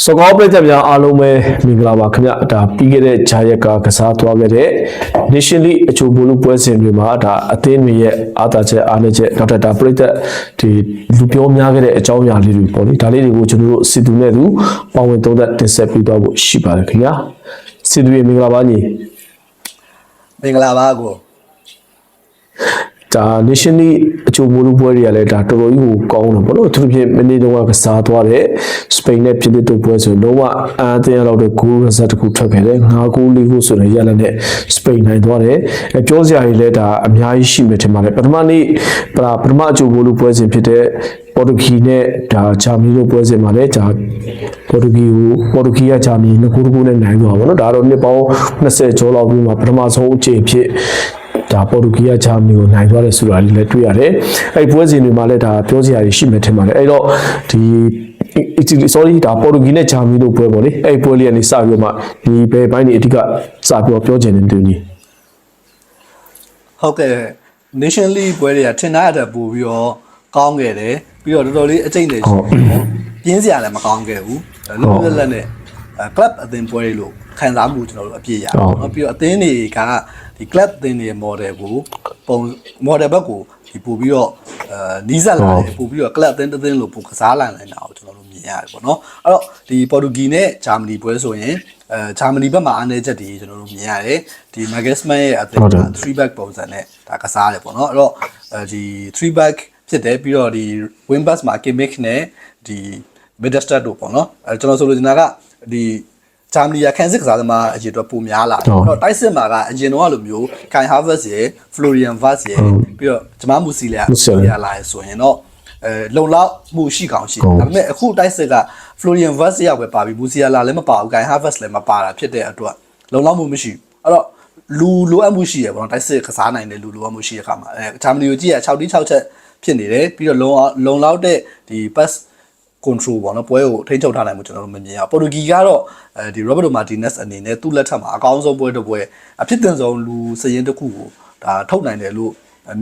စကောပရိသတ်များအားလုံးပဲမင်္ဂလာပါခင်ဗျဒါပြီးခဲ့တဲ့ဂျာရက်ကကစားသွားခဲ့တဲ့ Nation League အချို့ဘလူပွဲစဉ်တွေမှာဒါအသင်းတွေရဲ့အားသာချက်အားနည်းချက်နောက်ထပ်ဒါပရိသတ်ဒီလူပြောများခဲ့တဲ့အကြောင်းအရာလေးတွေပေါ့လေဒါလေးတွေကိုကျွန်တော်တို့စီတူနဲ့သူပါဝင်သုံးသပ်တင်ဆက်ပေးသွားဖို့ရှိပါတယ်ခင်ဗျာစီတူရေမင်္ဂလာပါညီမင်္ဂလာပါကို ဒါ Nation League အချို့ဘလူပွဲတွေကလည်းဒါတော်တော်ကြီးကိုကောင်းတယ်ပေါ့နော်သူတို့ဖြစ်မနေ့တုန်းကကစားသွားတဲ့စပိန်နဲ့ပြည်သက်တို့ပွဲဆိုလုံးဝအာအသင်းရောက်တဲ့ goal result တစ်ခုထွက်ခဲ့တယ်9 goal 4 goal ဆိုတဲ့ရလနဲ့စပိန်နိုင်သွားတယ်အဲပြောစရာတွေလည်းဒါအများကြီးရှိမယ်ထင်ပါတယ်ပထမနေ့ပထပထမအချို့ဘလူပွဲစဉ်ဖြစ်တဲ့ပေါ်တူဂီနဲ့ဒါဂျာမနီတို့ပွဲစဉ်မှာလည်းဒါပေါ်တူဂီကိုပေါ်တူဂီကဂျာမနီနှစ်ခုတစ်ခုနဲ့နိုင်သွားပါတော့ဒါတော့နှစ်ပေါင်း20ကျော်လောက်ပြီးမှပထမဆုံးအချိန်ဖြစ် ဒါပေါ်တူဂီယာဂျာမနီကိုနိုင်သွားတယ်ဆိုတာလေးလည်းတွေ့ရတယ်အဲ့ပွဲစဉ်တွေမှာလည်းဒါပြောစရာတွေရှိမှထင်ပါတယ်အဲ့တော့ဒီ Italy sorry ဒါပေါ်တူဂီနဲ့ဂျာမနီတို့ပွဲပေါ့လေအဲ့ပွဲလေးကနေစပြီးတော့မှဒီဘယ်ပိုင်းတွေအဓိကစပြီးတော့ပြောချင်တယ်တူညီဟုတ်ကဲ့ Nation League ပွဲတွေကထင်တာတဲ့ပို့ပြီးတော့ကောင်းခဲ့တယ်ပြီးတော့တော်တော်လေးအကျိတ်တယ်ပြင်းစရာလည်းမကောင်းခဲ့ဘူးလုံးဝလက်နဲ့ club အသင်းပွဲလို့ခံစားမှုကျွန်တော်တို့အပြည့်ရအောင်ပြီးတော့အသင်းတွေက ဒီ club တင်နေ model ကိုပုံ model ဘက်ကိုဒီပို့ပြီးတော့အဲနီးစပ်လာတယ်ပို့ပြီးတော့ club တင်တင်းလို့ပိုကစားလာနိုင်တာကိုကျွန်တော်တို့မြင်ရတယ်ပေါ့နော်အဲ့တော့ဒီ Portugal နဲ့ Germany ပွဲဆိုရင်အဲ Germany ဘက်မှာအားနည်းချက်တွေကျွန်တော်တို့မြင်ရတယ်ဒီ Nagelsmann ရဲ့အသင်းက3 back ပုံစံနဲ့ဒါကစားတယ်ပေါ့နော်အဲ့တော့အဲဒီ3 back ဖြစ်တယ်ပြီးတော့ဒီ wing back မှာ Kimmich နဲ့ဒီ Middlestat တို့ပေါ့နော်အဲကျွန်တော်ဆိုလိုချင်တာကဒီ ဂျာမနီရခန်းစစ်ကစားသမားအရေအတွက်ပိုများလာတယ်အဲ့တော့တိုက်စစ်မှာကအရင်တော့လိုမျိုး Kai Havertz ရယ် Florian Wirtz ရယ်ပြီးတော့ဂျမားမူစီလျာရလာရဆိုရင်တော့အဲလုံလောက်မှုရှိကောင်းရှိတယ်ဒါပေမဲ့အခုတိုက်စစ်က Florian Wirtz ရောက်ပဲပါပြီမူစီယာလာလည်းမပါဘူး Kai Havertz လည်းမပါတာဖြစ်တဲ့အတွက်လုံလောက်မှုမရှိဘူးအဲ့တော့လူလိုအပ်မှုရှိရပေါ့နော်တိုက်စစ်ကစားနိုင်တဲ့လူလိုအပ်မှုရှိတဲ့အခါမှာအဲဂျာမနီကိုကြည့်ရ6တိ6ချက်ဖြစ်နေတယ်ပြီးတော့လုံလုံလောက်တဲ့ဒီ pass control ပေါ့နော်ပွဲကိုထိန်းချုပ်ထားနိုင်မှုကျွန်တော်တို့မမြင်ရပေါ်တူဂီကတော့အဲဒီ Roberto Martinez အနေနဲ့သူ့လက်ထက်မှာအကောင်းဆုံးပွဲတစ်ပွဲအဖြစ်တင်ဆုံးလူစရင်တစ်ခုကိုဒါထုတ်နိုင်တယ်လို့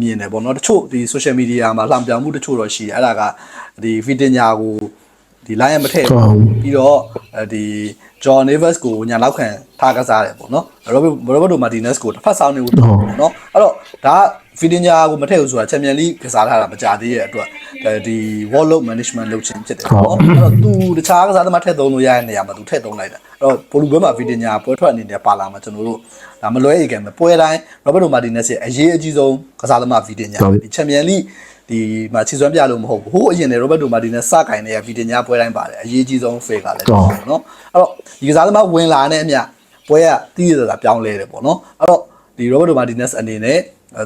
မြင်တယ်ပေါ့နော်တချို့ဒီ social media မှာလှောင်ပြောင်မှုတချို့တော့ရှိတယ်အဲ့ဒါကဒီ Vitinha ကိုဒီ line မထည့်ဘူးပြီးတော့ဒီ John Neves ကိုညာလောက်ခံထားကစားတယ်ပေါ့နော် Robert Roberto Martinez ကိုတစ်ဖက်ဆောင်နေဘူးပေါ့နော်အဲ့တော့ဒါ ဖီဒင်ဂျာကိုမထည့်ဘူးဆိုတာချန်ပီယံလိကစားထားတာမကြသေးရဲ့အတွက်ဒီ wallet management လုပ်ခြင်းဖြစ်တယ်ပေါ့အဲ့တော့သူတခြားကစားသမားထည့်သုံးလို့ရတဲ့နေရာမှာသူထည့်သုံးလိုက်တာအဲ့တော့ဘောလူဘဲမှာဖီဒင်ဂျာပွဲထွက်အနေနဲ့ပါလာမှာကျွန်တော်တို့ဒါမလွဲဧကန်ပဲပွဲတိုင်းရောဘတ်ဒိုမာတီနက်စ်ရဲ့အရေးအကြီးဆုံးကစားသမားဖီဒင်ဂျာဒီချန်ပီယံလိဒီမှာခြေစွမ်းပြလို့မဟုတ်ဘူးဟိုအရင်လေရောဘတ်ဒိုမာတီနက်စကင်တဲ့ဗီတင်ညာပွဲတိုင်းပါတယ်အရေးကြီးဆုံးဖေကလည်းတော့ပေါ့နော်အဲ့တော့ဒီကစားသမားဝင်လာတဲ့အမြပွဲကတီးရတာပြောင်းလဲတယ်ပေါ့နော်အဲ့တော့ဒီရောဘတ်ဒိုမာတီနက်အနေနဲ့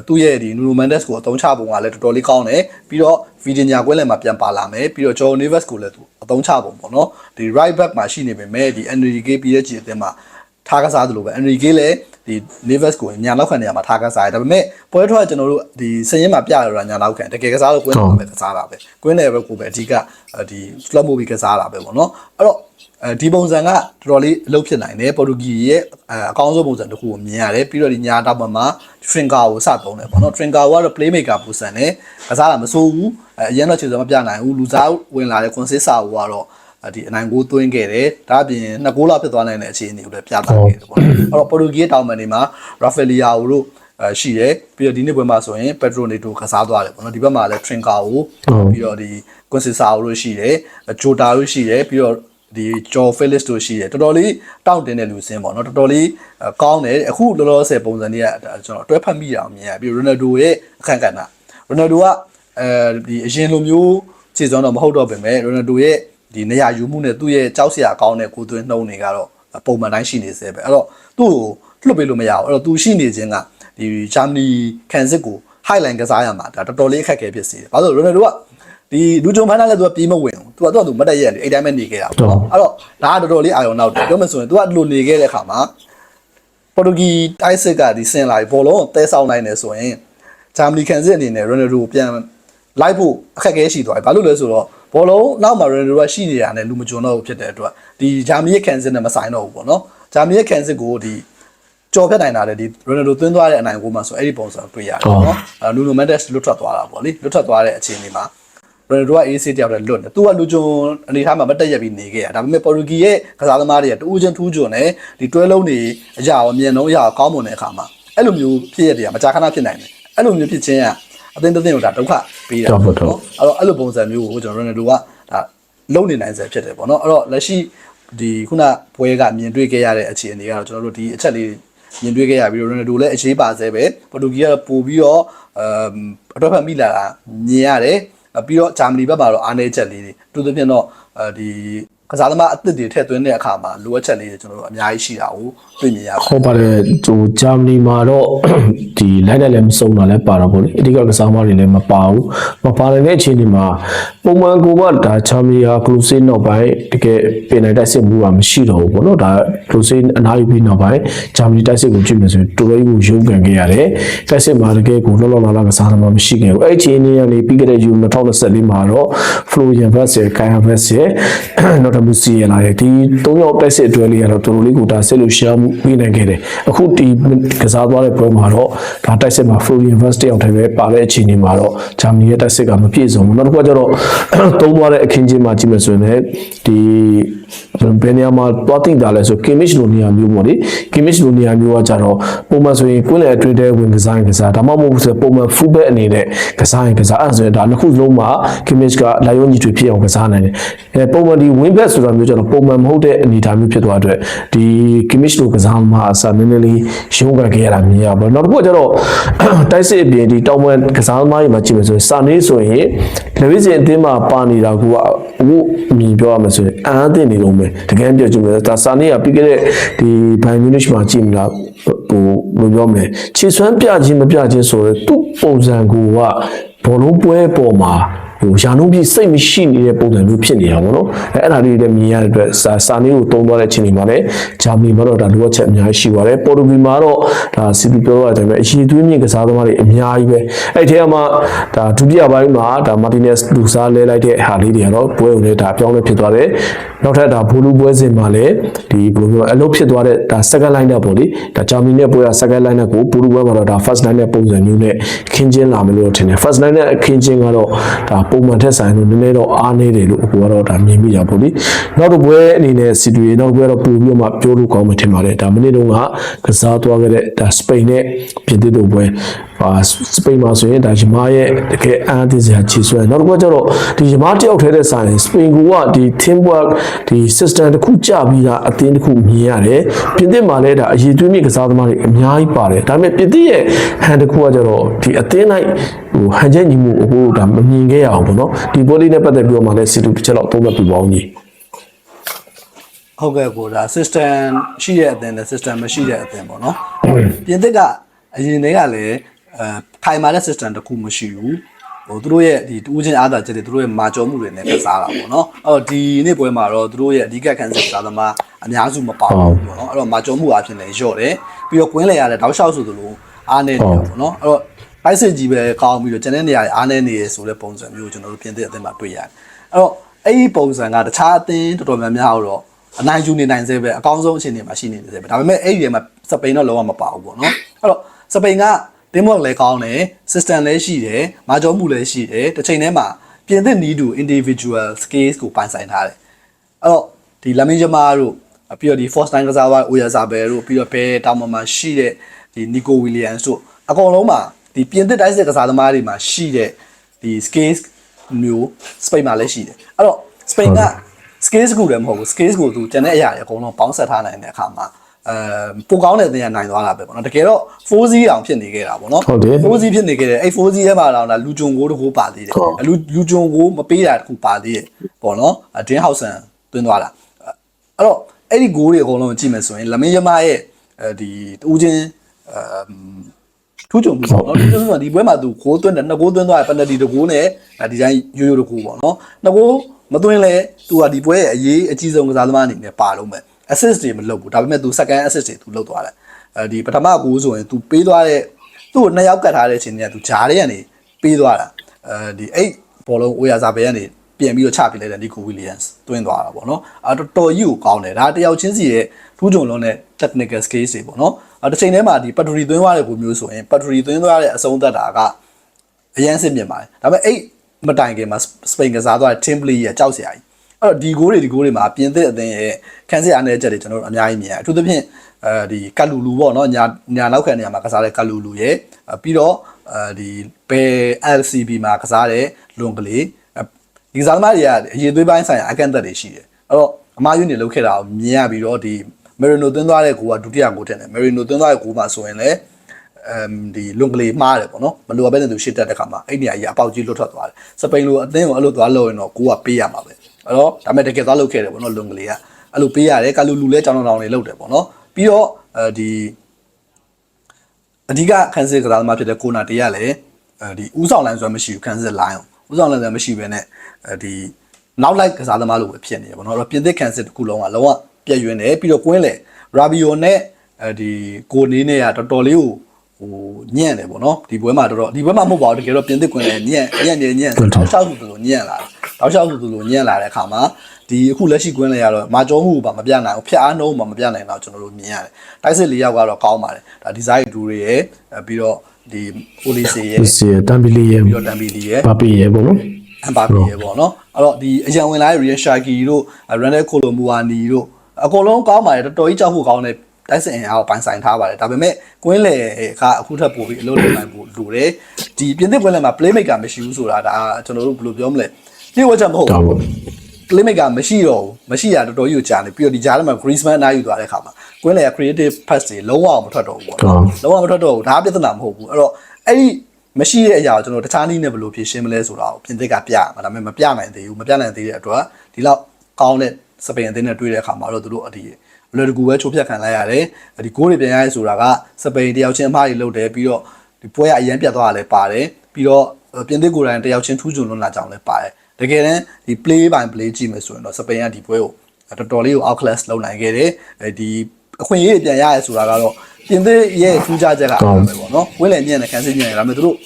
သူ့ရဲ့ဒီ Nuno Mendes ကိုအသုံးချပုံကလည်းတော်တော်လေးကောင်းတယ်ပြီးတော့ Vitinha ကွင်းလည်မှာပြန်ပါလာမယ်ပြီးတော့ Joe Neves ကိုလည်းသူအသုံးချပုံပေါ့နော်ဒီ right back မှာရှိနေပေမဲ့ဒီ Enrique PSG အသင်းမှာထားကစားသလိုပဲ Enrique လည်း ဒီ Neves ကိုညာလောက်ခံနေရမှာထားကစားတယ်ဒါပေမဲ့ပွဲထွက်ကကျွန်တော်တို့ဒီစရင်မှာပြရတာညာလောက်ခံတကယ်ကစားလို့ကွင်းလည်မှာပဲကစားတာပဲကွင်းလည်ပဲကိုပဲအဓိကဒီ slot movie ကစားတာပဲပေါ့နော်အဲ့တော့အဲဒီပုံစံကတော်တော်လေးအလုပ်ဖြစ်နိုင်တယ်ပေါ်တူဂီရဲ့အကောင်းဆုံးပုံစံတစ်ခုကိုမြင်ရတယ်ပြီးတော့ဒီညာတောက်ပေါ်မှာ Trinka ကိုစသုံးတယ်ပေါ့နော် Trinka ကတော့ playmaker ပုံစံနဲ့ကစားတာမစိုးဘူးအရင်တော့ခြေစွမ်းမပြနိုင်ဘူးလူစားဝင်လာတဲ့ Consista ကိုကတော့ ဒီအနိုင်ကိုသွင်းခဲ့တယ်ဒါအပြင်နှစ်ဂိုးလောက်ဖြစ်သွားနိုင်တဲ့အခြေအနေကိုလည်းပြသခဲ့တယ်ပေါ့နော်အဲ့တော့ပေါ်တူဂီရဲ့တောင်ပန်တွေမှာ Rafaelia တို့အဲရှိတယ်ပြီးတော့ဒီနေ့ပွဲမှာဆိုရင် Pedro Neto ကစားသွားတယ်ပေါ့နော်ဒီဘက်မှာလည်း Trinka ကိုပြီးတော့ဒီ Consista တို့ရှိတယ် Jota တို့ရှိတယ်ပြီးတော့ဒီဂျော်ဖီလစ်တို့ရှိတယ်တော်တော်လေးတောင့်တင်တဲ့လူစင်းပေါ့နော်တော်တော်လေးအဲကောင်းတယ်အခုလောလောဆယ်ပုံစံတွေကဒါကျွန်တော်တွဲဖက်မိတာအောင်မြင်ရပြီးရိုနယ်ဒိုရဲ့အခန့်ကဏ္ဍရိုနယ်ဒိုကအဲဒီအရင်လိုမျိုးခြေစွမ်းတော့မဟုတ်တော့ပြင်မဲ့ရိုနယ်ဒိုရဲ့ ဒီနေရာယူမှုနဲ့သူ့ရဲ့ကြောက်စရာကောင်းတဲ့ကိုယ်သွင်းနှုံးတွေကတော့ပုံမှန်တိုင်းရှိနေစေပဲအဲ့တော့သူ့ကိုလွတ်ပေးလို့မရဘူးအဲ့တော့သူရှိနေခြင်းကဒီဂျာမနီကန်စစ်ကို highline ကစားရမှာဒါတော်တော်လေးအခက်အခဲဖြစ်စေတယ်ဘာလို့ရိုနယ်ဒိုကဒီလူဂျုံဖန်တာလည်းသူကပြေးမဝင်ဘူးသူကသူကသူမတက်ရက်လေအဲ့တိုင်းပဲနေခဲ့တာပေါ့နော်အဲ့တော့ဒါကတော်တော်လေးအာရုံနောက်တယ်ပြောမှဆိုရင်သူကလူနေခဲ့တဲ့ခါမှာပေါ်တူဂီတိုက်စစ်ကဒီဆင်လာပြီးဘောလုံးကိုတဲဆောင်နိုင်တယ်ဆိုရင်ဂျာမနီကန်စစ်အနေနဲ့ရိုနယ်ဒိုကိုပြန် လိုက်ဖို့အခက်အခဲရှိသွားတယ်ဘာလို့လဲဆိုတော့ဘောလုံးနောက်မှာရိုနယ်ဒိုကရှိနေတာနဲ့လူမကျွန်းတော့ဘူးဖြစ်တဲ့အတွက်ဒီဂျာမနီရဲ့ကန်စစ်နဲ့မဆိုင်တော့ဘူးပေါ့နော်ဂျာမနီရဲ့ကန်စစ်ကိုဒီကြော်ဖြတ်နိုင်တာလေဒီရိုနယ်ဒိုသွင်းသွားတဲ့အနိုင်ကိုမှဆိုအဲ့ဒီပုံစံတွေ့ရတယ်ပေါ့နော်အဲနူနိုမန်တက်စ်လွတ်ထွက်သွားတာပေါ့လေလွတ်ထွက်သွားတဲ့အခြေအနေမှာရိုနယ်ဒိုက AC တယောက်တည်းလွတ်တယ်သူကလူကျွန်းအနေထားမှာမတက်ရက်ပြီးနေခဲ့ရဒါပေမဲ့ပေါ်တူဂီရဲ့ကစားသမားတွေကတူးချင်းထူးချွန်တယ်ဒီတွဲလုံးတွေအရာရောအမြင်လုံးအရာရောကောင်းမွန်တဲ့အခါမှာအဲ့လိုမျိုးဖြစ်ရတဲ့မကြာခဏဖြစ်နိုင်တယ်အဲ့လိုမျိုးဖြစ်ခြင်းက အသင်းတစ်သင်းကိုဒါဒုက္ခပေးတာဟုတ်ပါတော့နော်အဲ့တော့အဲ့လိုပုံစံမျိုးကိုကျွန်တော်ရိုနယ်ဒိုကဒါလုံနေနိုင်စေဖြစ်တယ်ပေါ့နော်အဲ့တော့လက်ရှိဒီခုနပွဲကမြင်တွေ့ခဲ့ရတဲ့အခြေအနေကတော့ကျွန်တော်တို့ဒီအချက်လေးမြင်တွေ့ခဲ့ရပြီးတော့ရိုနယ်ဒိုလည်းအခြေပါစေပဲပေါ်တူဂီကတော့ပို့ပြီးတော့အမ်အတော့ဖက်မိလာတာမြင်ရတယ်ပြီးတော့ဂျာမနီဘက်မှာတော့အားနည်းချက်လေးတွေတူသဖြင့်တော့အဲဒီ ကစားသမားအသစ်တွေထည့်သွင်းတဲ့အခါမှာလိုအပ်ချက်လေးတွေကျွန်တော်တို့အများကြီးရှိတာကိုတွေ့မြင်ရပါတယ်ဟုတ်ပါတယ်ဟိုဂျာမနီမှာတော့ဒီလိုက်တယ်လည်းမစုံတာလည်းပါတော့ဗောလေအဓိကကစားမတွေလည်းမပါဘူးမပါတဲ့အခြေအနေမှာပုံမှန်ကိုကဒါဂျာမနီဟာကလူစေးနောက်ပိုင်းတကယ်ပြင်နိုင်တိုက်စစ်မှုကမရှိတော့ဘူးဗောနော်ဒါကလူစေးအနားယူပြီးနောက်ပိုင်းဂျာမနီတိုက်စစ်ကိုကြည့်မယ်ဆိုရင်တော်တော်ကြီးကိုရုန်းကန်ခဲ့ရတယ်တိုက်စစ်မှာတကယ်ကိုလောလောလာလာကစားသမားမရှိခဲ့ဘူးအဲ့အခြေအနေကနေပြီးခဲ့တဲ့ယူ2024 မှာတော့ Florian Vaz ရဲ့ Kaya Vaz ရဲ့နောက်တစ်မှုစီရလာတယ်ဒီ၃ယောက်တိုက်စစ်အတွဲလေးကတော့တော်တော်လေးကိုဒါဆက်လို့ရှားမှုပြီးနိုင်ခဲ့တယ်အခုဒီကစားသွားတဲ့ပွဲမှာတော့ဒါတိုက်စစ်မှာ Florian Vaz တယောက်တည်းပဲပါတဲ့အခြေအနေမှာတော့ဂျာမနီရဲ့တိုက်စစ်ကမပြည့်စုံဘူးနောက်တစ်ခုကကျတော့သုံးသွားတဲ့အခင်းချင်းမှာကြည့်မယ်ဆိုရင်လည်းဒီဘယ်နေရာမှာတွားတင်တာလဲဆို Kimmich လိုနေရာမျိုးပေါ့လေ Kimmich လိုနေရာမျိုးကကြတော့ပုံမှန်ဆိုရင်ကိုယ်လည်းအတွင်းထဲဝင်ကစားရင်ကစားဒါမှမဟုတ်ဘူးဆိုရင်ပုံမှန် full back အနေနဲ့ကစားရင်ကစားအဲ့ဒါဆိုရင်ဒါနှစ်ခုလုံးမှာ Kimmich ကလာယုံညီတွေဖြစ်အောင်ကစားနိုင်တယ်အဲပုံမှန်ဒီ wing back ဆိုတာမျိုးကျတော့ပုံမှန်မဟုတ်တဲ့အနေအထားမျိုးဖြစ်သွားတဲ့အတွက်ဒီ Kimmich လိုကစားမှအစားနည်းနည်းလေးရုန်းကန်ခဲ့ရတာမြင်ရပါတော့နောက်တစ်ခုကကျတော့တိုက်စစ်အပြင်ဒီတောင်ပိုင်းကစားသမားတွေမှာကြည့်မယ်ဆိုရင်စာနေဆိုရင်လက်ဝိစင်အသင်းမှာပါနေတာကအခုအမြင်ပြောရမယ်ဆိုရင်အန်းအသင့်နေလုံးပဲတကယ်ပြောကြည့်မယ်ဒါစာနေကပြီးခဲ့တဲ့ဒီဘိုင်မြူနစ်မှာကြည့်မလားဟိုဘယ်လိုပြောမလဲခြေစွမ်းပြခြင်းမပြခြင်းဆိုတော့သူ့ပုံစံကဘောလုံးပွဲပေါ်မှာ ဟိုရာနှုန်းပြည့်စိတ်မရှိနေတဲ့ပုံစံမျိုးဖြစ်နေတာပေါ့နော်အဲအဲ့ဒါလေးတွေလည်းမြင်ရတဲ့အတွက်စာစာနေကိုတုံးသွားတဲ့အချိန်ဒီမှာလည်းဂျာမနီမှာတော့ဒါလိုအပ်ချက်အများကြီးရှိပါတယ်ပေါ်တူဂီမှာတော့ဒါစီပီပြောရတယ်ပဲအရှိသွေးမြင့်ကစားသမားတွေအများကြီးပဲအဲ့ထဲမှာဒါဒုတိယပိုင်းမှာဒါမာတီနက်စ်လူစားလဲလိုက်တဲ့ဟာလေးတွေကတော့ပွဲကိုလည်းဒါပြောင်းလဲဖြစ်သွားတယ်နောက်ထပ်ဒါဘူလူပွဲစဉ်မှာလည်းဒီဘယ်လိုပြောအလုပ်ဖြစ်သွားတဲ့ဒါ second line နဲ့ပေါ့လေဒါဂျာမနီနဲ့ပွဲက second line နဲ့ကိုဘူလူပွဲမှာတော့ဒါ first line နဲ့ပုံစံမျိုးနဲ့ခင်းချင်းလာမယ်လို့ထင်တယ် first line နဲ့ခင်းချင်းကတော့ဒါပုံမှန်ထက်ဆိုင်လို့နည်းနည်းတော့အားနေတယ်လို့အခုကတော့ဒါမြင်မိတာပေါ့လေနောက်တစ်ပွဲအနေနဲ့စီတူရီနောက်တစ်ပွဲတော့ပို့ပြီးတော့မှပြောလို့ကောင်းမှထင်ပါတယ်ဒါမနေ့တုန်းကကစားသွားခဲ့တဲ့ဒါစပိန်နဲ့ပြင်သစ်တို့ပွဲဟာစပိန်မှာဆိုရင်ဒါဂျမားရဲ့တကယ်အားသေးစရာခြေဆွဲနောက်တစ်ခုကကျတော့ဒီဂျမားတယောက်ထဲတဲ့ဆိုင်စပိန်ကဒီ team work ဒီ system တစ်ခုကြပြီးတာအသင်းတစ်ခုမြင်ရတယ်ပြင်သစ်မှာလည်းဒါအရေးသွေးမြင့်ကစားသမားတွေအများကြီးပါတယ်ဒါပေမဲ့ပြင်သစ်ရဲ့ဟန်တစ်ခုကကျတော့ဒီအသင်းလိုက် ဟိုဟန်ချက်ညီမှုအခုဒါမမြင်ခဲ့ရအောင်ပေါ့နော်ဒီဘောလေးနဲ့ပတ်သက်ပြီးတော့မှလည်းစီတူတစ်ချက်တော့သုံးသပ်ပြပါဦးကြီးဟုတ်ကဲ့ကိုဒါ system ရှိတဲ့အသင်းနဲ့ system မရှိတဲ့အသင်းပေါ့နော်ပြင်သစ်ကအရင်တည်းကလည်းအဲခိုင်မာတဲ့ system တစ်ခုမရှိဘူးဟိုသူတို့ရဲ့ဒီတူးချင်းအားသာချက်တွေသူတို့ရဲ့မာကျော်မှုတွေနဲ့ကစားတာပေါ့နော်အဲ့တော့ဒီနေ့ပွဲမှာတော့သူတို့ရဲ့အဓိကခံစစ်စားသမားအများစုမပါဘူးပေါ့နော်အဲ့တော့မာကျော်မှုအဖြစ်လည်းလျော့တယ်ပြီးတော့ကွင်းလေရတဲ့တောက်လျှောက်ဆိုသလိုအားနေတယ်ပေါ့နော်အဲ့တော့ ပိုက်စစ်ကြီးပဲကောင်းပြီးတော့ကျန်တဲ့နေရာတွေအားနေနေရဆိုတဲ့ပုံစံမျိုးကျွန်တော်တို့ပြင်သစ်အသင်းမှာတွေ့ရတယ်အဲ့တော့အဲ့ဒီပုံစံကတခြားအသင်းတော်တော်များများတော့အနိုင်ယူနေနိုင်စေပဲအကောင်းဆုံးအခြေအနေမှာရှိနေနေစေပဲဒါပေမဲ့အဲ့ဒီထဲမှာစပိန်တော့လုံးဝမပါဘူးပေါ့နော်အဲ့တော့စပိန်ကတင်းမော့လည်းကောင်းတယ် system လည်းရှိတယ်မာကျော်မှုလည်းရှိတယ်တစ်ချိန်တည်းမှာပြင်သစ်နီးတူ individual skills ကိုပိုင်ဆိုင်ထားတယ်အဲ့တော့ဒီလမင်းဂျမားတို့ပြီးတော့ဒီ force line ကစားသွား Oya Zabel တို့ပြီးတော့ဘယ်တောင်ပေါ်မှာရှိတဲ့ဒီ Nico Williams တို့အကုန်လုံးမှာ ဒီပြင်သစ်တိုက်စစ်ကစားသမားတွေမှာရှိတဲ့ဒီ skills မျိုးစပိန်မှာလည်းရှိတယ်အဲ့တော့စပိန်က skills ကိုလည်းမဟုတ်ဘူး skills ကိုသူကျန်တဲ့အရာတွေအကုန်လုံးပေါင်းဆက်ထားနိုင်တဲ့အခါမှာအဲပိုကောင်းတဲ့တင်ရနိုင်သွားတာပဲပေါ့နော်တကယ်တော့ 4Z အောင်ဖြစ်နေခဲ့တာပေါ့နော်ဟုတ်တယ် 4Z ဖြစ်နေခဲ့တယ်အဲ့ 4Z ရဲ့မှာတော့လူဂျုံကိုတကူပါသေးတယ်ဟုတ်လူလူဂျုံကိုမပေးတာတကူပါသေးတယ်ပေါ့နော်ဒင်းဟောက်ဆန်တွင်းသွားတာအဲ့တော့အဲ့ဒီဂိုးတွေအကုန်လုံးကြည့်မယ်ဆိုရင်လမင်းယမရဲ့အဲဒီတူးချင်းအ ထူးချွန်မှုပေါ့နော်ထူးချွန်မှုကဒီပွဲမှာသူကိုးသွင်းတယ်နှစ်ကိုးသွင်းသွားတယ်ပယ်နယ်တီတကိုးနဲ့ဒါဒီဇိုင်းရိုးရိုးတကိုးပေါ့နော်နှစ်ကိုးမသွင်းလဲသူကဒီပွဲရဲ့အရေးအကြီးဆုံးကစားသမားအနေနဲ့ပါလုံးမဲ့ assist တွေမလုပ်ဘူးဒါပေမဲ့သူ second assist တွေသူလုပ်သွားတယ်အဲဒီပထမကိုးဆိုရင်သူပေးသွားတဲ့သူ့ကိုနှစ်ယောက်ကတ်ထားတဲ့အချိန်တည်းကသူဂျားတွေကနေပေးသွားတာအဲဒီအဲ့ဘောလုံးအိုရာဇာဘယ်ကနေ ပြန်ပြီးတော့ချပြလိုက်တဲ့နီကိုဝီလီယမ်စ်တွင်းသွားတာပေါ့နော်အဲတော်တော်ကြီးကိုကောင်းတယ်ဒါတယောက်ချင်းစီရဲ့ထူးချွန်လုံးတဲ့ technical skills တွေပေါ့နော်အဲတစ်ချိန်တည်းမှာဒီ battery သွင်းသွားတဲ့ကိုမျိုးဆိုရင် battery သွင်းသွားတဲ့အဆုံးသက်တာကအရန်စစ်မြင်ပါတယ်ဒါပေမဲ့အဲ့မတိုင်ခင်မှာစပိန်ကစားသွားတဲ့ Timberley ရဲ့ကြောက်စရာကြီးအဲ့တော့ဒီဂိုးတွေဒီဂိုးတွေမှာပြင်သစ်အသင်းရဲ့ခံစစ်အားနည်းချက်တွေကျွန်တော်တို့အများကြီးမြင်ရတယ်အထူးသဖြင့်အဲဒီကလူလူပေါ့နော်ညာညာနောက်ခံနေရာမှာကစားတဲ့ကလူလူရဲ့အဲပြီးတော့အဲဒီဘယ် LCB မှာကစားတဲ့လွန်ကလေး ဒီကစားသမားတွေကအရေးသွေးပိုင်းဆိုင်ရာအကန့်အသတ်တွေရှိတယ်အဲ့တော့အမားယူနေလောက်ခဲ့တာကိုမြင်ရပြီးတော့ဒီ Merino သွင်းသွားတဲ့ဂိုးကဒုတိယဂိုးတင်တယ် Merino သွင်းသွားတဲ့ဂိုးမှာဆိုရင်လည်းအမ်ဒီလွန်ကလေးမှားတယ်ပေါ့နော်မလိုအပ်ဘဲနဲ့သူရှစ်တက်တဲ့ခါမှာအဲ့ဒီအရာအပေါက်ကြီးလွတ်ထွက်သွားတယ်စပိန်လိုအသင်းကိုအဲ့လိုသွားလို့ရင်တော့ကိုကပေးရမှာပဲအဲ့တော့ဒါပေမဲ့တကယ်သွားလုပ်ခဲ့တယ်ပေါ့နော်လွန်ကလေးကအဲ့လိုပေးရတယ်ကလူလူလဲကြောင်းတောင်တွေလုပ်တယ်ပေါ့နော်ပြီးတော့အဲဒီအဓိကခန်းစစ်ကစားသမားဖြစ်တဲ့ကိုနာတေးရလည်းအဲဒီဥဆောင်လိုင်းဆိုတာမရှိဘူးခန်းစစ်လိုင်း ဥဆောင်လိုင်းဆိုတာမရှိဘဲနဲ့အဲဒီနောက်လိုက်ကစားသမားလိုပဲဖြစ်နေတယ်ပေါ့နော်အဲ့တော့ပြင်သစ်ခန်းစစ်တစ်ခုလုံးကလုံးဝပြည့်ရွင်းတယ်ပြီးတော့ကွင်းလေရာဘီယိုနဲ့အဲဒီကိုနေနဲ့ကတော်တော်လေးကိုဟိုညံ့တယ်ပေါ့နော်ဒီပွဲမှာတော်တော်ဒီပွဲမှာမဟုတ်ပါဘူးတကယ်တော့ပြင်သစ်ကွင်းလေညံ့ညံ့နေညံ့တောက်ချောက်သူလိုညံ့လာတယ်တောက်ချောက်သူလိုညံ့လာတဲ့အခါမှာဒီအခုလက်ရှိကွင်းလေရတော့မာကျော်မှုပါမပြနိုင်ဘူးဖျက်အားနှုံးပါမပြနိုင်တော့ကျွန်တော်တို့မြင်ရတယ်တိုက်စစ်လေးယောက်ကတော့ကောင်းပါတယ်ဒါဒီဇိုင်းဒူတွေရယ်ပြီးတော့ ဒီအိုလီစီရယ်စီတမ်ဘီလီရဲ့ပြီးတော့တမ်ဘီလီရယ်ဘာပီရဲ့ပေါ့နော်အမ်ဘာပီရေပေါ့နော်အဲ့တော့ဒီအရန်ဝင်လာတဲ့ Real Shaki တို့ Randall Colomuani တို့အကုန်လုံးကောင်းပါတယ်တော်တော်ကြီးကြောက်ဖို့ကောင်းတယ်တိုက်စစ်အင်အားကိုပိုင်ဆိုင်ထားပါတယ်ဒါပေမဲ့ကွင်းလေကအခုထပ်ပို့ပြီးအလုပ်လုပ်နိုင်ဖို့လိုတယ်ဒီပြင်သစ်ကွင်းလေမှာ playmaker မရှိဘူးဆိုတာဒါကျွန်တော်တို့ဘယ်လိုပြောမလဲပြေဝတ်ချက်မဟုတ်ဒါဘူး ပေါ့ playmaker မရှိတော့ဘူးမရှိရတော်တော်ကြီးကိုကြာနေပြီးတော့ဒီကြားထဲမှာ Griezmann အနားယူသွားတဲ့အခါမှာကွင်းလေက creative pass တွေလုံးဝမထွက်တော့ဘူးပေါ့နော်လုံးဝမထွက်တော့ဘူးဒါကပြဿနာမဟုတ်ဘူးအဲ့တော့အဲ့ဒီမရှိတဲ့အရာကိုကျွန်တော်တခြားနည်းနဲ့ဘယ်လိုဖြေရှင်းမလဲဆိုတာကိုပြင်သစ်ကပြရမှာဒါပေမဲ့မပြနိုင်သေးဘူးမပြနိုင်သေးတဲ့အတွက်ဒီလောက်ကောင်းတဲ့စပိန်အသင်းနဲ့တွေ့တဲ့အခါမှာတော့သူတို့အဒီလွယ်တကူပဲချိုးဖြတ်ခံလိုက်ရတယ်ဒီဂိုးတွေပြန်ရရဲဆိုတာကစပိန်တယောက်ချင်းအမှားတွေလုပ်တယ်ပြီးတော့ဒီပွဲကအရင်ပြတ်သွားတာလည်းပါတယ်ပြီးတော့ပြင်သစ်ကိုယ်တိုင်တယောက်ချင်းထူးချွန်လွန်းလာကြောင်းလည်းပါတယ် တကယ်တမ်းဒီ play by play ကြည့်မယ်ဆိုရင်တော့စပိန်ကဒီပွဲကိုတော်တော်လေးကို outclass လုပ်နိုင်ခဲ့တယ်အဲဒီအခွင့်အရေးပြန်ရရဲဆိုတာကတော့ပြင်သစ်ရဲ့ထူးခြားချက်ကအဲ့ဒါပဲပေါ့နော်ဝင်းလည်ညံ့တဲ့ခံစစ်ညံ့တယ်ဒါပေမဲ့သူတို့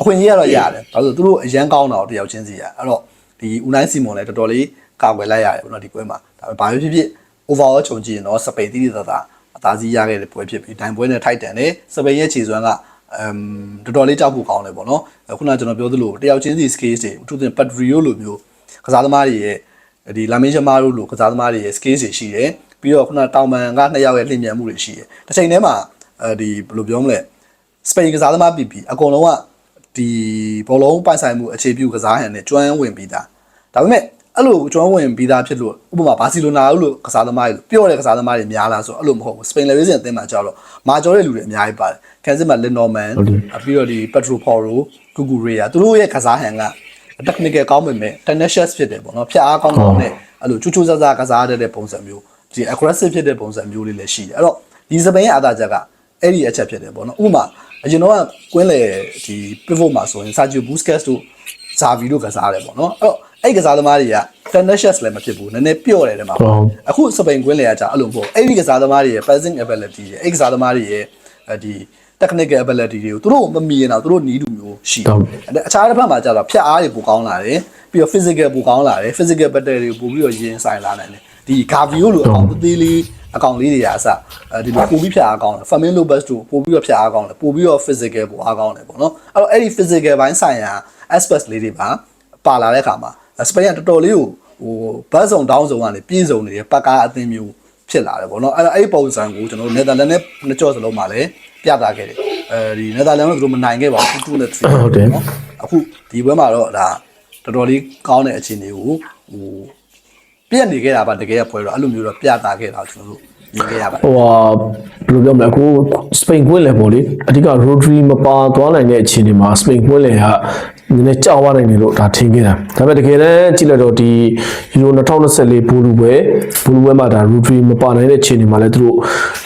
အခွင့်အရေးကတော့ရတယ်ဒါဆိုသူတို့အရန်ကောင်းတာတော့တယောက်ချင်းစီရအဲ့တော့ဒီဦးနိုင်စီမွန်လည်းတော်တော်လေးကာကွယ်လိုက်ရတယ်ပေါ့နော်ဒီပွဲမှာဒါပေမဲ့ဘာပဲဖြစ်ဖြစ် overall ခြုံကြည့်ရင်တော့စပိန်တိတိတသာအသာစီးရခဲ့တဲ့ပွဲဖြစ်ပြီးဒိုင်ပွဲနဲ့ထိုက်တန်တယ်စပိန်ရဲ့ခြေစွမ်းက အမ်တော်တော်လေးကြောက်ဖို့ကောင်းတယ်ပေါ့နော်ခုနကကျွန်တော်ပြောသလိုတယောက်ချင်းစီ skills တွေအထူးသဖြင့် Patrio လိုမျိုးကစားသမားတွေရဲ့ဒီလာမင်းရှမားတို့လိုကစားသမားတွေရဲ့ skills တွေရှိတယ်ပြီးတော့ခုနတောင်ပန်ကနှစ်ယောက်ရဲ့လျင်မြန်မှုတွေရှိတယ်တစ်ချိန်တည်းမှာအဲဒီဘယ်လိုပြောမလဲစပိန်ကစားသမားပြည်ပြည်အကုန်လုံးကဒီဘောလုံးပိုင်ဆိုင်မှုအခြေပြုကစားဟန်နဲ့ကျွမ်းဝင်ပြီးသားဒါပေမဲ့ အဲ့လိုကျွမ်းဝင်ပြီးသားဖြစ်လို့ဥပမာဘာစီလိုနာလို့ကစားသမားတွေပြော့တဲ့ကစားသမားတွေများလားဆိုတော့အဲ့လိုမဟုတ်ဘူးစပိန်လေဗီဇင်အသင်းမှာကြောက်တော့မာကျော်တဲ့လူတွေအများကြီးပါတယ်ကန်စစ်မှာလင်နော်မန်ပြီးတော့ဒီပက်ထရိုဖော်ရိုဂူဂူရေယာသူတို့ရဲ့ကစားဟန်က technical ကောင်းပေမဲ့ tenacious ဖြစ်တယ်ပေါ့နော်ဖျက်အားကောင်းကောင်းနဲ့အဲ့လိုချူချူဆဆကစားတတ်တဲ့ပုံစံမျိုးဒီ aggressive ဖြစ်တဲ့ပုံစံမျိုးလေးလည်းရှိတယ်အဲ့တော့ဒီစပိန်ရဲ့အသာချက်ကအဲ့ဒီအချက်ဖြစ်တယ်ပေါ့နော်ဥပမာအရင်တော့ကွင်းလေဒီ pivot မှာဆိုရင် Sergio Busquets တို့ Xavi တို့ကစားတယ်ပေါ့နော်အဲ့တော့ အဲ့ကစားသမားတွေက tenacious လည်းမဖြစ်ဘူးနည်းနည်းပြော့တယ်တဲ့မှာပေါ့အခုစပိန်ကွင်းလေကကြာအဲ့လိုမဟုတ်အဲ့ဒီကစားသမားတွေရဲ့ passing ability တွေအဲ့ကစားသမားတွေရဲ့ဒီ technical ability တွေကိုသူတို့မမီရင်တော့သူတို့နီးတူမျိုးရှိတယ်အဲ့အခြားတစ်ဖက်မှာကျတော့ဖြတ်အားတွေပိုကောင်းလာတယ်ပြီးတော့ physical ပိုကောင်းလာတယ် physical battle တွေပိုပြီးတော့ရင်ဆိုင်လာနိုင်တယ်ဒီ Gavio လိုအကောင်သေးသေးလေးအကောင်လေးတွေရာအစအဲဒီလိုပိုပြီးဖြတ်အားကောင်းတယ် Fermin Lopez တို့ပိုပြီးတော့ဖြတ်အားကောင်းတယ်ပိုပြီးတော့ physical ပိုအားကောင်းတယ်ပေါ့နော်အဲ့တော့အဲ့ဒီ physical ဘိုင်းဆိုင်ရာ aspect လေးတွေပါပါလာတဲ့အခါမှာ စပိန်ကတော်တော်လေးကိုဟိုဘတ်ဆောင်တောင်းဆောင်ကနေပြေဆုံးနေတဲ့ပတ်ကားအသင်းမျိုးဖြစ်လာတယ်ပေါ့နော်အဲ့တော့အဲ့ဒီပုံစံကိုကျွန်တော်တို့နယ်သာလန်နဲ့နှစ်ကြော့စလုံးမှာလည်းပြသခဲ့တယ်အဲဒီနယ်သာလန်ကသူတို့မနိုင်ခဲ့ပါဘူး2နဲ့3နော်အခုဒီပွဲမှာတော့ဒါတော်တော်လေးကောင်းတဲ့အခြေအနေကိုဟိုပြက်နေခဲ့တာပါတကယ်ကပွဲတော့အဲ့လိုမျိုးတော့ပြတာခဲ့တာကျွန်တော်တို့ မြင်ခဲ့ရပါတယ်ဟိုဟာဘယ်လိုပြောမလဲအခုစပိန်ကွင်းလေပေါ့လေအဓိက Rodri မပါသွားနိုင်တဲ့အခြေအနေမှာစပိန်ကွင်းလေကနည်းနည်းကြောက်သွားနိုင်တယ်လို့ဒါထင်ခဲ့တာဒါပေမဲ့တကယ်တမ်းကြည့်လိုက်တော့ဒီ Euro 2024ဘူလူပွဲဘူလူပွဲမှာဒါ Rodri မပါနိုင်တဲ့အခြေအနေမှာလည်းသူတို့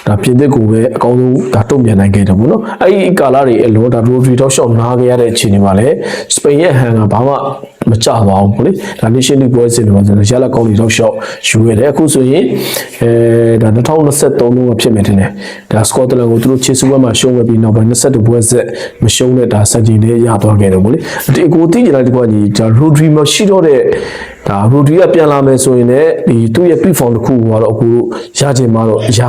ဒါပြင်သစ်ကိုပဲအကောင်းဆုံးဒါတုံ့ပြန်နိုင်ခဲ့တယ်ပေါ့နော်အဲ့ဒီကာလာတွေအလုံးဒါ Rodri တော့ရှော့နားခဲ့ရတဲ့အခြေအနေမှာလည်းစပိန်ရဲ့ဟန်ကဘာမှ မကြပါဘူးပေါ့လေဒါ Nation League ပွဲစဉ်တွေမှာဆိုတော့ရလက်ကောင်းတွေတော့ရှော့ယူခဲ့တယ်အခုဆိုရင်အဲဒါ2023တုန်းကဖြစ်မယ်ထင်တယ်ဒါစကော့တလန်ကိုသူတို့ချေဆူပွဲမှာရှုံးခဲ့ပြီးနောက်ပိုင်း22ပွဲဆက်မရှုံးတဲ့ဒါစံချိန်လေးရသွားခဲ့တယ်ပေါ့လေဒီအကိုသိကြတယ်ဒီကွာကြီးဒါ Rodri မရှိတော့တဲ့ ဒါ Rodri ကပြန်လာမယ်ဆိုရင်လည်းဒီသူ့ရဲ့ peak form တစ်ခုကတော့အခုရချင်မှတော့ရ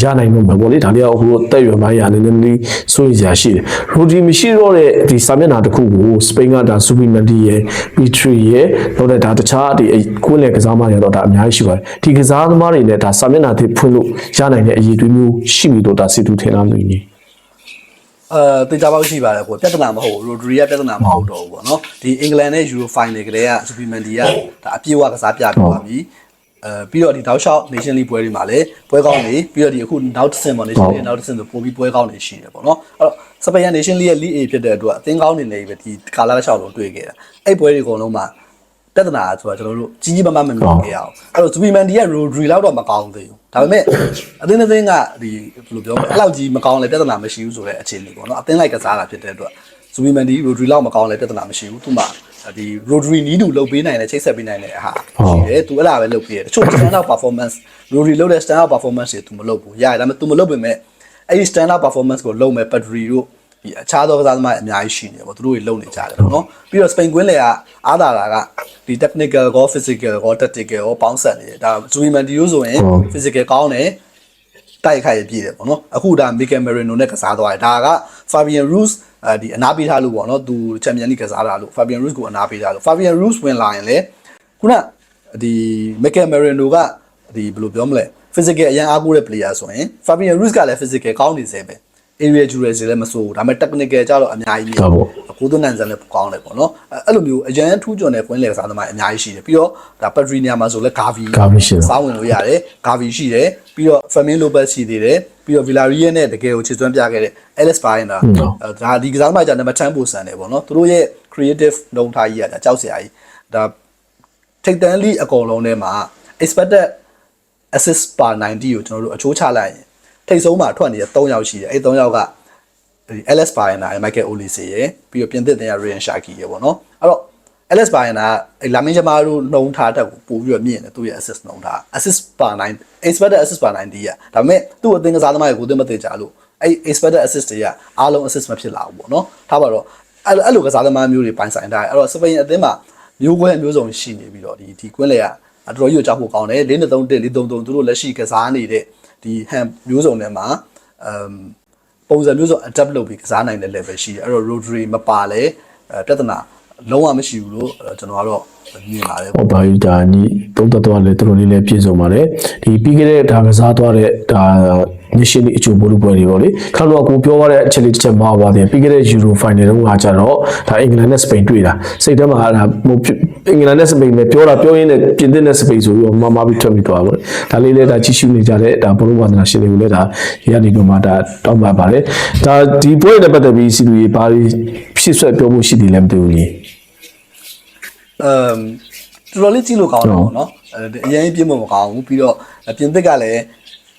ရနိုင်မှာပေါ့လေဒါလေးကအခုတက်ရွယ်မှရနေနေလေးစိုးရိမ်စရာရှိတယ် Rodri မရှိတော့တဲ့ဒီစာမျက်နှာတစ်ခုကိုစပိန်ကဒါ Subliminal ရဲ့ P3 ရဲ့တော့တဲ့ဒါတခြားဒီကွင်းလေကစားမတွေတော့ဒါအများကြီးရှိပါတယ်ဒီကစားသမားတွေလည်းဒါစာမျက်နှာတွေဖွင့်လို့ရနိုင်တဲ့အရေးအသွေးမျိုးရှိပြီတော့ဒါစီတူထင်လာလို့နေ အဲတေချာပေါက်ရှိပါတယ်ကိုပြဿနာမဟုတ်ဘူးရိုဒရီကပြဿနာမဟုတ်တော့ဘူးပေါ့နော်ဒီအင်္ဂလန်နဲ့ယူရိုဖိုင်နယ်ကလေးကစူပီမန်ဒီကဒါအပြည့်အဝကစားပြပြသွားပြီအဲပြီးတော့ဒီတောက်လျှောက် Nation League ပွဲတွေမှာလည်းပွဲကောင်းနေပြီးတော့ဒီအခုနောက်တစ်ဆင့်ပေါ့ Nation League နောက်တစ်ဆင့်ဆိုပိုပြီးပွဲကောင်းနေရှိတယ်ပေါ့နော်အဲ့တော့စပိန် Nation League ရဲ့ League A ဖြစ်တဲ့အတွက်အသင်းကောင်းနေနေပဲဒီကာလာတစ်လျှောက်လုံးတွေ့ခဲ့တာအဲ့ပွဲတွေအကုန်လုံးမှာ ပြဿနာဆိုတာကျွန်တော်တို့ကြီးကြီးမားမားမမြင်ခဲ့ရအောင်အဲ့တော့ဇူပီမန်ဒီရဲ့ Rodri လောက်တော့မကောင်းသေးဘူးဒါပေမဲ့အသင်းအသင်းကဒီဘယ်လိုပြောမလဲအဲ့လောက်ကြီးမကောင်းလဲပြဿနာမရှိဘူးဆိုတဲ့အခြေအနေပေါ့နော်အသင်းလိုက်ကစားတာဖြစ်တဲ့အတွက်ဇူပီမန်ဒီ Rodri လောက်မကောင်းလဲပြဿနာမရှိဘူးသူမှဒီ Rodri နီးတူလုပ်ပေးနိုင်တယ်ချိတ်ဆက်ပေးနိုင်တဲ့ဟာရှိတယ်သူအဲ့ဒါပဲလုပ်ပေးတယ်တချို့ stand up performance Rodri လုပ်တဲ့ stand up performance တွေသူမလုပ်ဘူးရတယ်ဒါပေမဲ့သူမလုပ်ပေမဲ့အဲ့ဒီ stand up performance ကိုလုပ်မဲ့ Pedri တို့ ဒီအခြားသောကစားသမားအများကြီးရှိနေတယ်ပေါ့သူတို့တွေလုံနေကြတယ်ပေါ့နော်ပြီးတော့ Spain ကွင်းလေကအားသာတာကဒီ technical ကော physical ကော tactical ကောပေါင်းစပ်နေတယ်ဒါ Zubiman Dio ဆိုရင် physical ကောင်းတယ်တိုက်ခိုက်ရပြည့်တယ်ပေါ့နော်အခုဒါ Mikel Merino နဲ့ကစားသွားတယ်ဒါက Fabian Ruiz အဲဒီအနာပေးထားလို့ပေါ့နော်သူချန်ပီယံလိကစားတာလို့ Fabian Ruiz ကိုအနာပေးထားလို့ Fabian Ruiz ဝင်လာရင်လေခုနဒီ Mikel Merino ကဒီဘယ်လိုပြောမလဲ physical အရင်အားကိုးတဲ့ player ဆိုရင် Fabian Ruiz ကလည်း physical ကောင်းနေစေပဲ area duel စီလည်းမဆိုးဘူးဒါပေမဲ့ technical ကြတော့အများကြီးဒါပေါ့ကိုသွန်းနိုင်စံလည်းကောင်းတယ်ပေါ့နော်အဲ့အဲ့လိုမျိုးအရန်ထူးချွန်တဲ့ကွင်းလေကစားသမားအများကြီးရှိတယ်ပြီးတော့ဒါ Patria မှာဆိုလဲ Gavi Gavi ရှိတယ်စားဝင်လို့ရတယ် Gavi ရှိတယ်ပြီးတော့ Fermin Lopez ရှိသေးတယ်ပြီးတော့ Villarreal နဲ့တကယ်ကိုခြေစွမ်းပြခဲ့တဲ့ Alex Baena ဒါဒီကစားသမားကြနံပါတ်10ပိုစံတယ်ပေါ့နော်သူတို့ရဲ့ creative နှုံထားကြီးကဒါကြောက်စရာကြီးဒါထိတ်တန်းလိအကောင်လုံးထဲမှာ expected assist per 90ကိုကျွန်တော်တို့အချိုးချလိုက်ရင် ထိတ်ဆုံးမှာထွက်နေတဲ့3ယောက်ရှိတယ်အဲ့3ယောက်ကဒီ LS Bayana ရဲ့ Michael Olise ရယ်ပြီးတော့ပြင်သစ်တင်ရ Ryan Shaki ရယ်ပေါ့နော်အဲ့တော့ LS Bayana ကလာမင်းဂျမားတို့နှုံထားတက်ကိုပို့ပြီးတော့မြင့်တယ်သူ့ရဲ့ assist နှုံထား assist per 9 expected assist per 90ရဒါပေမဲ့သူ့အသင်းကစားသမားတွေကိုသိမသိကြလို့အဲ့ expected assist တွေကအားလုံး assist မဖြစ်လာဘူးပေါ့နော်ထားပါတော့အဲ့လိုအဲ့လိုကစားသမားမျိုးတွေပိုင်ဆိုင်ထားတယ်အဲ့တော့စပိန်အသင်းမှာမျိုးကွဲမျိုးစုံရှိနေပြီးတော့ဒီဒီကွင်းလေကတော်တော်ကြီးကိုကြောက်ဖို့ကောင်းတယ်၄3 3 1 4 3 3သူတို့လက်ရှိကစားနေတဲ့ ဒီဟန်မျိုးစုံတွေမှာအမ်ပုံစံမျိုးစုံ adapt လုပ်ပြီးကစားနိုင်တဲ့ level ရှိတယ်အဲ့တော့ rotary မပါလဲအဲပြဿနာလုံးဝမရှိဘူးလို့အဲကျွန်တော်ကတော့မြင်ပါတယ်ဟောပါယူဒါညီတုံးတက်သွားလဲတော်တော်လေးလည်းပြည့်စုံပါတယ်ဒီပြီးခဲ့တဲ့ဒါကစားသွားတဲ့ဒါ nation အချို့ဘလူးပွဲတွေပေါ့လေခါတော့ကိုပြောရတဲ့အချက်လေးတစ်ချက်မှာပါတယ်ပြီးခဲ့တဲ့ euro final တုန်းကကြတော့ဒါအင်္ဂလန်နဲ့စပိန်တွေ့တာစိတ်ထဲမှာဒါဟိုအင်္ဂလန်နဲ့စပိန်ပဲပြောတာပြောရင်းနဲ့ပြင်သစ်နဲ့စပိန်ဆိုပြီးတော့မမပြီးထွက်ပြီးသွားပါဒါလေးလည်းဒါကြီးရှုနေကြတဲ့ဒါဘလူးဝါဒနာရှင်တွေကိုလည်းဒါရနေပြီးမှဒါတောင်းပန်ပါတယ်ဒါဒီပွဲနဲ့ပတ်သက်ပြီးစီလူကြီးဘာတွေဖြစ်ဆွဲပြောဖို့ရှိတယ်လဲမသိဘူးကြီးအမ်တော်တော်လေးကြည့်လို့ကောင်းတယ်ပေါ့နော်အဲအရင်ပြင်းမမကောင်းဘူးပြီးတော့ပြင်သစ်ကလည်း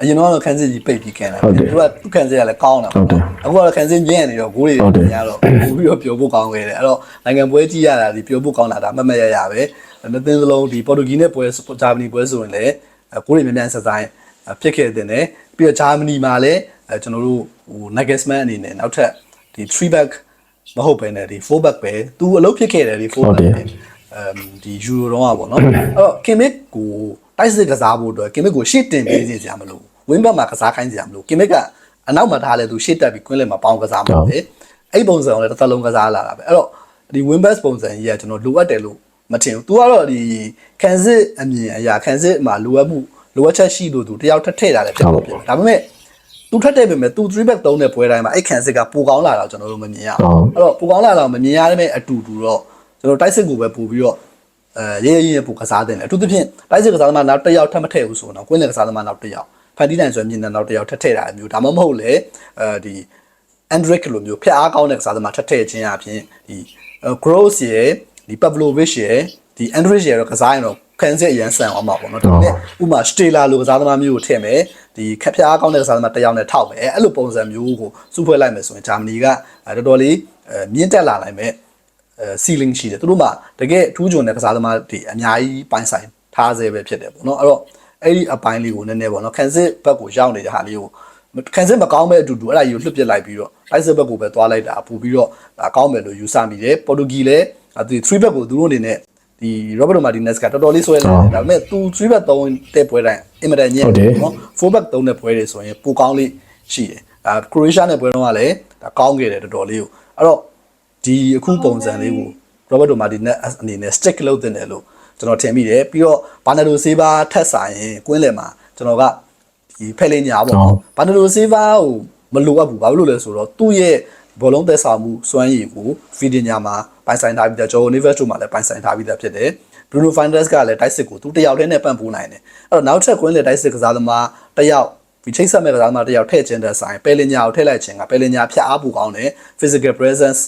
အရင်တော့ခန်းစစ်ကြီးပိတ်ပြီးခံတယ် ဟုတ်တယ် သူကသူခန်းစစ်ကလည်းကောင်းတာ ဟုတ်တယ် အခုကတော့ခန်းစစ်ညံ့နေတော့ဂိုးတွေ ဟုတ်တယ် ညတော့ပို့ပြီးတော့ပျော်ဖို့ကောင်းခဲ့တယ်အဲ့တော့နိုင်ငံပွဲကြည့်ရတာဒီပျော်ဖို့ကောင်းတာဒါမတ်မတ်ရရပဲနှစ်သင်းစလုံးဒီပေါ်တူဂီနဲ့ပွဲဂျာမနီပွဲဆိုရင်လည်းအဲဂိုးတွေမြန်မြန်ဆက်ဆိုင်ဖြစ်ခဲ့တဲ့တယ်ပြီးတော့ဂျာမနီမှာလည်းအဲကျွန်တော်တို့ဟို Nagelsmann အနေနဲ့နောက်ထပ်ဒီ3 back မဟုတ်ပဲねဒီ4 back ပဲသူအလုပ်ဖြစ်ခဲ့တယ်ဒီ4 back ပဲ အမ်ဒီယူရိုတော့อ่ะပေါ့နော်အဲ့တော့ကင်မစ်ကို တိုက်စစ်ကစားဖို့အတွက်ကင်မစ်ကိုရှေ့တင်ပေးစီစရာမလိုဝင်းဘက်မှာကစားခိုင်းစရာမလိုကင်မစ်ကအနောက်မှာထားလဲသူရှေ့တက်ပြီးကွင်းလယ်မှာပေါင်းကစားမှာပဲအဲ့ပုံစံကိုလည်းတစ်သက်လုံးကစားလာတာပဲအဲ့တော့ဒီဝင်းဘက်ပုံစံကြီးကကျွန်တော်လိုအပ်တယ်လို့မထင်ဘူး तू ကတော့ဒီကန်စစ်အမြင်အရာကန်စစ်မှာလိုအပ်မှုလိုအပ်ချက်ရှိလို့သူတယောက်ထက်ထည့်တာလည်းဖြစ်မှာဖြစ်တယ်ဒါပေမဲ့သူထက်တဲ့ပြင်မဲ့သူ3 back 3တဲ့ပွဲတိုင်းမှာအဲ့ကန်စစ်ကပိုကောင်းလာတော့ကျွန်တော်တို့မမြင်ရဘူးအဲ့တော့ပိုကောင်းလာတော့မမြင်ရတဲ့အတူတူတော့ကျွန်တော်တိုက်စစ်ကိုပဲပို့ပြီးတော့ အဲရဲရဲရဲပူကစားတင်တယ်အထူးသဖြင့်တိုက်စစ်ကစားသမားနောက်တစ်ယောက်ထပ်မထည့်ဘူးဆိုတော့ကွင်းလယ်ကစားသမားနောက်တစ်ယောက်ဖန်တီးနိုင်ဆိုရင်မြင်တဲ့နောက်တစ်ယောက်ထပ်ထည့်တာမျိုးဒါမှမဟုတ်လေအဲဒီ Andrick လိုမျိုးဖျက်အားကောင်းတဲ့ကစားသမားထပ်ထည့်ခြင်းအပြင်ဒီ Gross ရဲ့ဒီ Pavlovich ရဲ့ဒီ Andrick ရဲ့တော့ကစားရင်တော့ခန်းစစ်အရန်ဆန်အောင်ပါပေါ့နော်ဒါပေမဲ့ဥမာ Stella လိုကစားသမားမျိုးကိုထည့်မယ်ဒီခက်ဖျားကောင်းတဲ့ကစားသမားတစ်ယောက်နဲ့ထောက်မယ်အဲ့လိုပုံစံမျိုးကိုစုဖွဲ့လိုက်မယ်ဆိုရင်ဂျာမနီကတော်တော်လေးမြင့်တက်လာနိုင်မယ်အဲ ceiling ရှိတယ်သူတို့မှတကယ်ထူးချွန်တဲ့ကစားသမားတွေအများကြီးပိုင်းဆိုင်ထားစေပဲဖြစ်တယ်ပေါ့နော်အဲ့တော့အဲ့ဒီအပိုင်းလေးကိုနည်းနည်းပေါ့နော်ခန်းစစ်ဘက်ကိုရောက်နေတဲ့ဟာလေးကိုခန်းစစ်မကောင်းမဲ့အတူတူအဲ့ဒါကြီးကိုလွှတ်ပစ်လိုက်ပြီးတော့လိုက်စစ်ဘက်ကိုပဲသွားလိုက်တာပူပြီးတော့ဒါကောင်းမယ်လို့ယူဆမိတယ်ပေါ်တူဂီလည်းဒီ3ဘက်ကိုသူတို့အနေနဲ့ဒီ Roberto Martinez ကတော်တော်လေးဆွဲလာတယ်ဒါပေမဲ့သူ3ဘက်3တဲ့ပွဲတိုင်းအင်မတန်ညံ့တယ်နော်4ဘက်3တဲ့ပွဲတွေဆိုရင်ပိုကောင်းလေးရှိတယ်အဲ Croatia နဲ့ပွဲတော့ကလည်းဒါကောင်းခဲ့တယ်တော်တော်လေးကိုအဲ့တော့ ဒီအခုပုံစံလေးကို Roberto Martinez အနေနဲ့ stick လုပ်တင်တယ်လို့ကျွန်တော်ထင်မိတယ်ပြီးတော့ဘာနာဒိုဆေးဘာထက်ဆိုင်ရင်ကွင်းလယ်မှာကျွန်တော်ကဒီဖက်လေးညာပေါ့နော်ဘာနာဒိုဆေးဘာကိုမလိုအပ်ဘူးဘာလို့လဲဆိုတော့သူ့ရဲ့ဘောလုံးသက်ဆောင်မှုစွမ်းရည်ကိုဖီဒီညာမှာပိုင်ဆိုင်ထားပြီးသားဂျိုနီဗက်တို့မှာလည်းပိုင်ဆိုင်ထားပြီးသားဖြစ်တယ်ဘရူနိုဖိုင်ဒက်စ်ကလည်းတိုက်စစ်ကိုသူတယောက်တည်းနဲ့ပံ့ပိုးနိုင်တယ်အဲ့တော့နောက်ထပ်ကွင်းလေတိုက်စစ်ကစားသမားတယောက်ဒီချိတ်ဆက်မဲ့ကစားသမားတယောက်ထည့်ခြင်းတဲ့ဆိုင်ပယ်လင်ညာကိုထည့်လိုက်ခြင်းကပယ်လင်ညာဖြတ်အားပူကောင်းတယ် physical presence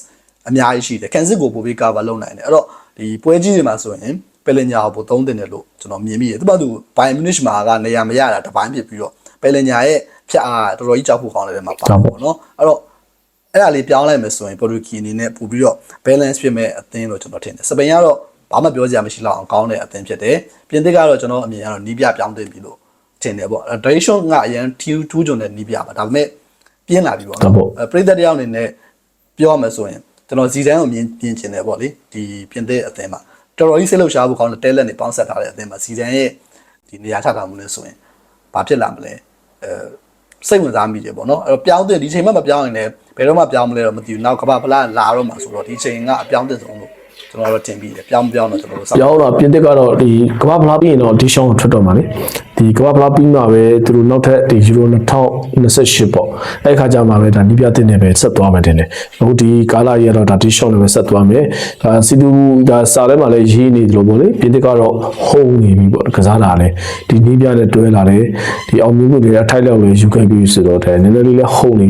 အများကြီးရှိတယ်ကန်စစ်ကိုပို့ပြီး cover လုပ်နိုင်တယ်အဲ့တော့ဒီပွဲကြီးတွေမှာဆိုရင်ပယ်လင်ညာကိုပို့သုံးတင်တယ်လို့ကျွန်တော်မြင်မိတယ်သူ့ဘာသူဘိုင်မြူနစ်မှာကနေရာမရတာတပိုင်းဖြစ်ပြီးတော့ပယ်လင်ညာရဲ့ဖြတ်အားတော်တော်ကြီးကြောက်ဖို့ကောင်းတယ်မှာပါပေါ့နော်အဲ့တော့အဲ့ဒါလေးပြောင်းလိုက်မယ်ဆိုရင်ပေါ်တူဂီအနေနဲ့ပို့ပြီးတော့ balance ဖြစ်မဲ့အသင်းလို့ကျွန်တော်ထင်တယ်စပိန်ကတော့ဘာမှပြောစရာမရှိလောက်အောင်ကောင်းတဲ့အသင်းဖြစ်တယ်ပြင်သစ်ကတော့ကျွန်တော်အမြင်ကတော့နီးပြပြောင်းတင်ပြီလို့ထင်တယ်ပေါ့ direction ကအရင်ထူးထူးကြုံတဲ့နီးပြပါဒါပေမဲ့ပြင်းလာပြီပေါ့နော်ပရိသတ်တယောက်အနေနဲ့ပြောရမယ်ဆိုရင် ကျွန်တော်ဇီဒန်ကိုမြင်ပြင်ချင်တယ်ပေါ့လေဒီပြင်သစ်အသင်းမှာတော်တော်ကြီးစိတ်လှုပ်ရှားဖို့ကောင်းတဲ့တဲလက်နဲ့ပေါင်းဆက်ထားတဲ့အသင်းမှာဇီဒန်ရဲ့ဒီနေရာချထားမှုနဲ့ဆိုရင်ဘာဖြစ်လာမလဲအဲစိတ်ဝင်စားမိတယ်ပေါ့နော်အဲ့တော့ပြောင်းတဲ့ဒီချိန်မှမပြောင်းရင်လည်းဘယ်တော့မှပြောင်းမလဲတော့မသိဘူးနောက်ကမ္ဘာဖလားလာတော့မှဆိုတော့ဒီချိန်ကအပြောင်းတဲ့ဆုံးလို့ကျွန်တော်တို့တင်ပြီးတယ်ပြောင်းမပြောင်းတော့ကျွန်တော်တို့စောင့်ပြောင်းတော့ပြင်သစ်ကတော့ဒီကမ္ဘာဖလားပြီးရင်တော့ဒီရှောင်းထွက်တော့မှာလေဒီကမ္ဘာဖလားပြီးမှပဲသူတို့နောက်ထပ်ဒီယူရို2028ပေါ့အဲ့ခါကျမှပဲဒါနီးပြတင်နေပဲဆက်သွားမယ်တင်တယ်အခုဒီကာလာကြီးကတော့ဒါဒီရှောင်းနဲ့ပဲဆက်သွားမယ်ဒါစီတူဒါစာထဲမှာလည်းရေးနေတယ်လို့ပေါ့လေပြင်သစ်ကတော့ဟုံးနေပြီပေါ့ကစားတာလေဒီနီးပြနဲ့တွဲလာတယ်ဒီအောင်မြင်မှုတွေအထိုက်လောက်လေးယူခဲ့ပြီးဆိုတော့တဲ့နည်းနည်းလေးလည်းဟုံးနေ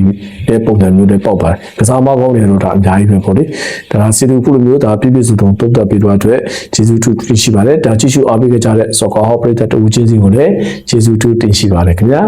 တဲ့ပုံစံမျိုးတွေပေါက်ပါတယ်ကစားမကောင်းတယ်လို့ဒါအများကြီးပဲပေါ့လေဒါစီတူခုလိုမျိုးဒါပြည့်ပြည့်စုံစုံတုံ့တက်ပြီးတော့အတွက်ကျေးဇူးတူတင်ရှိပါတယ်ဒါကြည့်ရှုအားပေးကြတဲ့ Soccer Hub ပရိသတ်တို့ချင်းစီကိုလည်းကျေးဇူးတူတင်ရှိပါတယ်ခင်ဗျာ